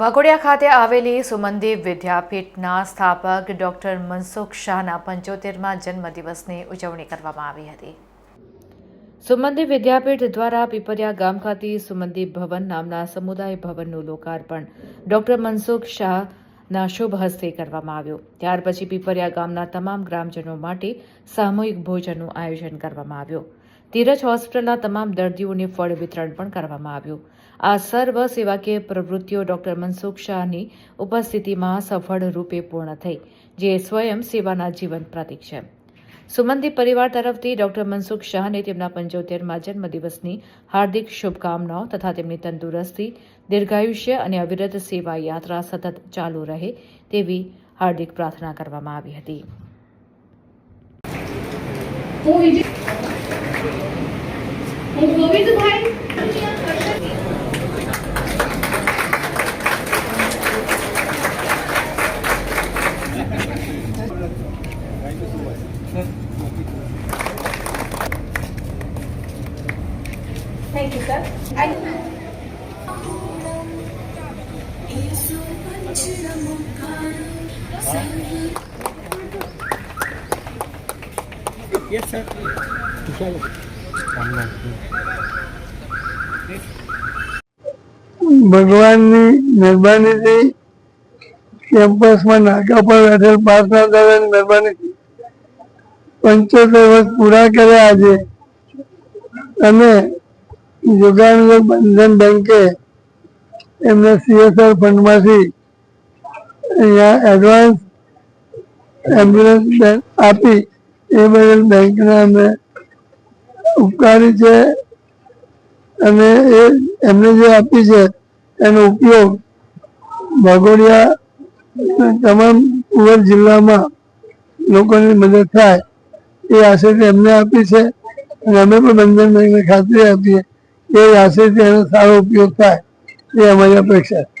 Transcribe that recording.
વાઘોડિયા ખાતે આવેલી સુમનદેવ વિદ્યાપીઠના સ્થાપક ડોક્ટર મનસુખ શાહના પંચોતેરમાં જન્મદિવસની ઉજવણી કરવામાં આવી હતી. સુમનદીપ વિદ્યાપીઠ દ્વારા પીપરિયા ગામ ખાતે સુમનદીપ ભવન નામના સમુદાય ભવનનું લોકાર્પણ ડોક્ટર મનસુખ શાહના શુભ હસ્તે કરવામાં આવ્યું. ત્યાર પછી પીપરિયા ગામના તમામ ગ્રામજનો માટે સામૂહિક ભોજનનું આયોજન કરવામાં આવ્યું. તીરજ હોસ્પિટલના તમામ દર્દીઓને ફળ વિતરણ પણ કરવામાં આવ્યું. આ સર્વ સેવાકીય પ્રવૃત્તિઓ ડોક્ટર મનસુખ શાહની ઉપસ્થિતિમાં સફળ રૂપે પૂર્ણ થઈ, જે સ્વયં સેવાના જીવન પ્રતીક છે. સુમનદીપ પરિવાર તરફથી ડોક્ટર મનસુખ શાહને તેમના પંચોતેરમાં જન્મદિવસની હાર્દિક શુભકામનાઓ તથા તેમની તંદુરસ્તી, દીર્ઘાયુષ્ય અને અવિરત સેવા યાત્રા સતત ચાલુ રહે તેવી હાર્દિક પ્રાર્થના કરવામાં આવી હતી. હું ગોવિંદભાઈ. થેન્ક યુ સર ભગવાનની મહેરબાનીથી કેમ્પસમાં નાકા પર બેઠેલ પાસના દાદાની મહેરબાનીથી પંચોતેર વર્ષ પૂરા કર્યા આજે. અને જોગાણું બંધન બેંકે એમને સીએસઆર ફંડમાંથી અહીંયા એડવાન્સ એમ્બ્યુલન્સ આપી એ બદલ બેંકને અમે ઉપકારી છે અને એ એમને જે આપી છે એનો ઉપયોગ વાઘોડિયા તમામ પુવર જિલ્લામાં લોકોની મદદ થાય એ આશયથી એમને આપી છે અને અમે પણ બંધન બેંકને ખાતરી આપીએ. કે એ આશયથી એનો સારો ઉપયોગ થાય એ અમારી અપેક્ષા છે